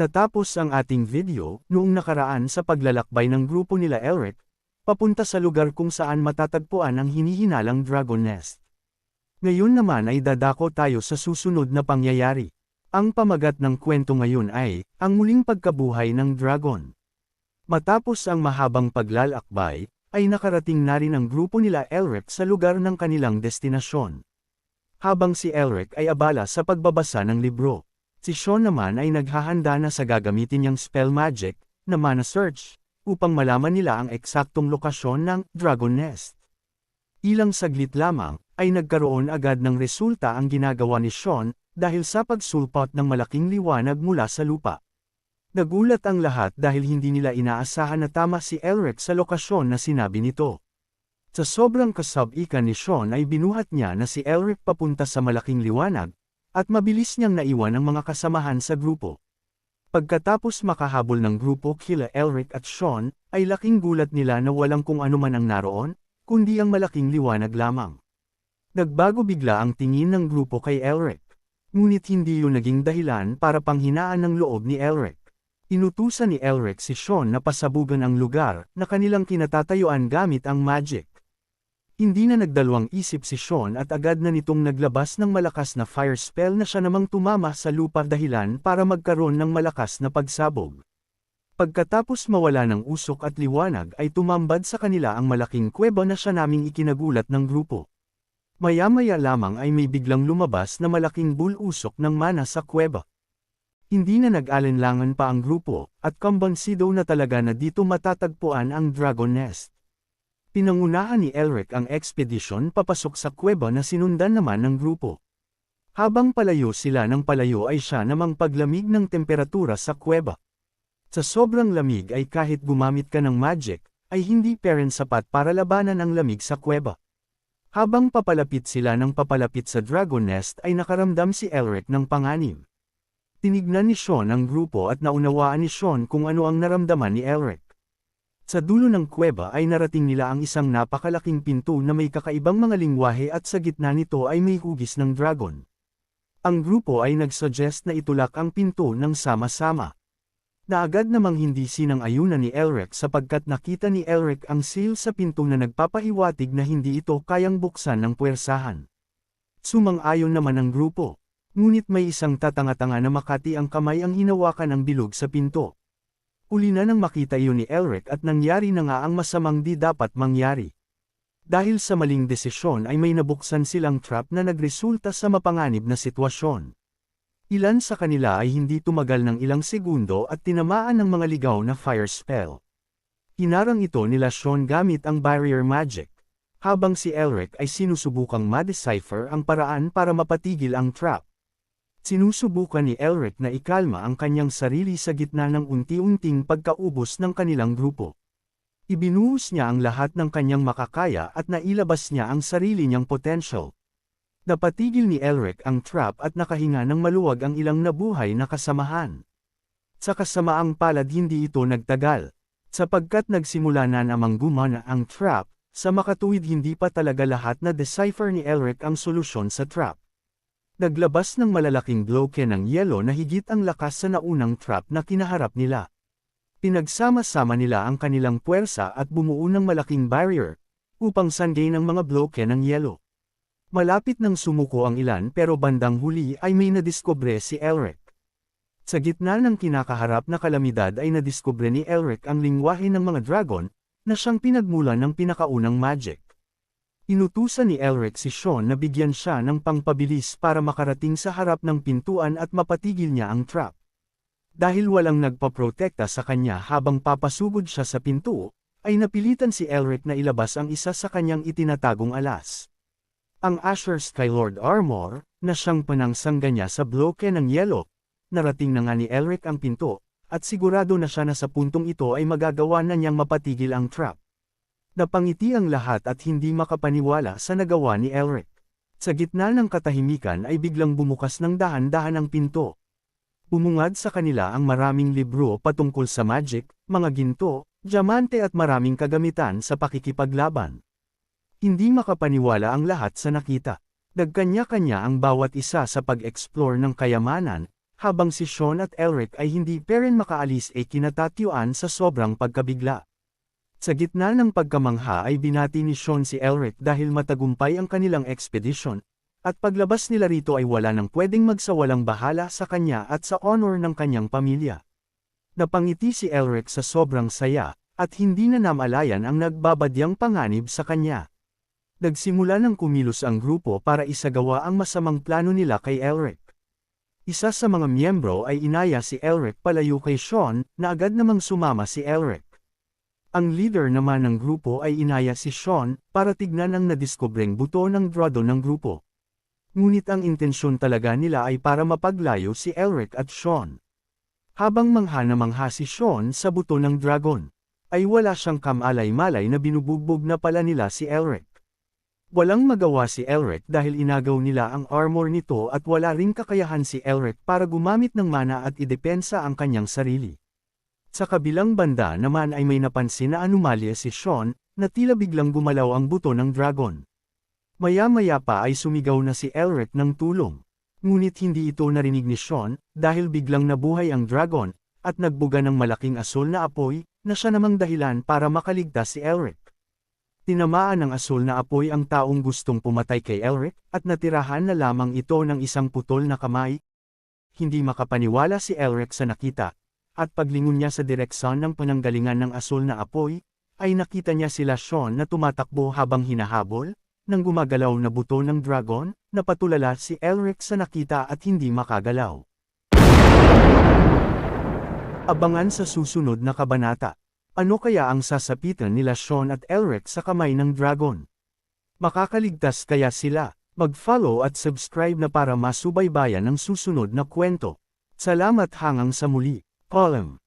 Natapos ang ating video noong nakaraan sa paglalakbay ng grupo nila Elric, papunta sa lugar kung saan matatagpuan ang hinihinalang Dragon Nest. Ngayon naman ay dadako tayo sa susunod na pangyayari. Ang pamagat ng kwento ngayon ay, ang muling pagkabuhay ng dragon. Matapos ang mahabang paglalakbay, ay nakarating na rin ang grupo nila Elric sa lugar ng kanilang destinasyon. Habang si Elric ay abala sa pagbabasa ng libro. Si Sean naman ay naghahanda na sa gagamitin niyang spell magic, na mana search, upang malaman nila ang eksaktong lokasyon ng Dragon Nest. Ilang saglit lamang, ay nagkaroon agad ng resulta ang ginagawa ni Sean, dahil sa pagsulpot ng malaking liwanag mula sa lupa. Nagulat ang lahat dahil hindi nila inaasahan na tama si Elric sa lokasyon na sinabi nito. Sa sobrang kasab-ikan ni Sean ay binuhat niya na si Elric papunta sa malaking liwanag, at mabilis niyang naiwan ang mga kasamahan sa grupo. Pagkatapos makahabol ng grupo kila Elric at Sean, ay laking gulat nila na walang kung ano man ang naroon, kundi ang malaking liwanag lamang. Nagbago bigla ang tingin ng grupo kay Elric. Ngunit hindi yun naging dahilan para panghinaan ng loob ni Elric. Inutusan ni Elric si Sean na pasabugan ang lugar na kanilang kinatatayuan gamit ang magic. Hindi na nagdalawang isip si Sean at agad na nitong naglabas ng malakas na fire spell na siya namang tumama sa lupa dahilan para magkaroon ng malakas na pagsabog. Pagkatapos mawala ng usok at liwanag ay tumambad sa kanila ang malaking kuweba na siya naming ikinagulat ng grupo. Maya-maya lamang ay may biglang lumabas na malaking bulusok ng mana sa kuweba. Hindi na nag-alinlangan pa ang grupo, at kambansido na talaga na dito matatagpuan ang Dragon Nest. Pinangunahan ni Elric ang expedition papasok sa kuweba na sinundan naman ng grupo. Habang palayo sila ng palayo ay siya namang paglamig ng temperatura sa kuweba. Sa sobrang lamig ay kahit gumamit ka ng magic, ay hindi parent sapat para labanan ang lamig sa kuweba. Habang papalapit sila ng papalapit sa Dragon Nest ay nakaramdam si Elric ng panganib. Tinignan ni Sean ang grupo at naunawaan ni Sean kung ano ang naramdaman ni Elric. Sa dulo ng kuweba ay narating nila ang isang napakalaking pinto na may kakaibang mga lingwahe at sa gitna nito ay may hugis ng dragon. Ang grupo ay nagsuggest na itulak ang pinto ng sama-sama. Naagad namang hindi sinang ayunan ni Elric sapagkat nakita ni Elric ang seal sa pinto na nagpapahiwatig na hindi ito kayang buksan ng puwersahan. Sumang-ayon naman ang grupo. Ngunit may isang tatanga-tanga na makati ang kamay ang hinawakan ng bilog sa pinto. Uli na nang makita iyon ni Elric at nangyari na nga ang masamang di dapat mangyari. Dahil sa maling desisyon ay may nabuksan silang trap na nagresulta sa mapanganib na sitwasyon. Ilan sa kanila ay hindi tumagal ng ilang segundo at tinamaan ng mga ligaw na fire spell. Hinarang ito nila Sean gamit ang barrier magic, habang si Elric ay sinusubukang ma-decipher ang paraan para mapatigil ang trap. Sinusubukan ni Elric na ikalma ang kanyang sarili sa gitna ng unti-unting pagkaubos ng kanilang grupo. Ibinuhos niya ang lahat ng kanyang makakaya at nailabas niya ang sarili niyang potential. Napatigil ni Elric ang trap at nakahinga ng maluwag ang ilang nabuhay na kasamahan. Sa kasamaang palad hindi ito nagtagal, sapagkat nagsimula na namang gumana ang trap, sa makatuwid hindi pa talaga lahat na decipher ni Elric ang solusyon sa trap. Naglabas ng malalaking bloke ng yelo na higit ang lakas sa naunang trap na kinaharap nila. Pinagsama-sama nila ang kanilang puwersa at bumuo ng malaking barrier, upang sangay ng mga bloke ng yelo. Malapit nang sumuko ang ilan pero bandang huli ay may nadiskubre si Elric. Sa gitna ng kinakaharap na kalamidad ay nadiskubre ni Elric ang lingwahe ng mga dragon, na siyang pinagmulan ng pinakaunang magic. Inutusan ni Elric si Sean na bigyan siya ng pangpabilis para makarating sa harap ng pintuan at mapatigil niya ang trap. Dahil walang nagpaprotekta sa kanya habang papasugod siya sa pinto, ay napilitan si Elric na ilabas ang isa sa kanyang itinatagong alas. Ang Asher Skylord Armor, na siyang panangsangga niya sa bloke ng yelo, narating na nga ni Elric ang pinto, at sigurado na siya na sa puntong ito ay magagawa na niyang mapatigil ang trap. Napangiti ang lahat at hindi makapaniwala sa nagawa ni Elric. Sa gitna ng katahimikan ay biglang bumukas ng dahan-dahan ang pinto. Bumungad sa kanila ang maraming libro patungkol sa magic, mga ginto, diamante at maraming kagamitan sa pakikipaglaban. Hindi makapaniwala ang lahat sa nakita. Nagkanya-kanya ang bawat isa sa pag-explore ng kayamanan, habang si Sean at Elric ay hindi pa rin makaalis ay kinatatyuan sa sobrang pagkabigla. Sa gitna ng pagkamangha ay binati ni Sean si Elric dahil matagumpay ang kanilang expedition, at paglabas nila rito ay wala nang pwedeng magsawalang bahala sa kanya at sa honor ng kanyang pamilya. Napangiti si Elric sa sobrang saya, at hindi na namalayan ang nagbabadyang panganib sa kanya. Nagsimula ng kumilos ang grupo para isagawa ang masamang plano nila kay Elric. Isa sa mga miyembro ay inaya si Elric palayo kay Sean, na agad namang sumama si Elric. Ang leader naman ng grupo ay inaya si Sean, para tignan ang nadiskubreng buto ng drado ng grupo. Ngunit ang intensyon talaga nila ay para mapaglayo si Elric at Sean. Habang mangha na mangha si Sean sa buto ng dragon, ay wala siyang kamalay-malay na binubugbog na pala nila si Elric. Walang magawa si Elric dahil inagaw nila ang armor nito at wala ring kakayahan si Elric para gumamit ng mana at idepensa ang kanyang sarili. Sa kabilang banda naman ay may napansin na anomalya si Sean, na tila biglang gumalaw ang buto ng dragon. Maya-maya pa ay sumigaw na si Elric ng tulong. Ngunit hindi ito narinig ni Sean, dahil biglang nabuhay ang dragon, at nagbuga ng malaking asul na apoy, na siya namang dahilan para makaligtas si Elric. Tinamaan ng asul na apoy ang taong gustong pumatay kay Elric, at natirahan na lamang ito ng isang putol na kamay. Hindi makapaniwala si Elric sa nakita, at paglingon niya sa direksyon ng pananggalingan ng asul na apoy, ay nakita niya sila Sean na tumatakbo habang hinahabol, nang gumagalaw na buto ng dragon, napatulala si Elric sa nakita at hindi makagalaw. Abangan sa susunod na kabanata. Ano kaya ang sasapitan nila Sean at Elric sa kamay ng dragon? Makakaligtas kaya sila? Mag-follow at subscribe na para masubaybayan ang susunod na kwento. Salamat hangang sa muli. Column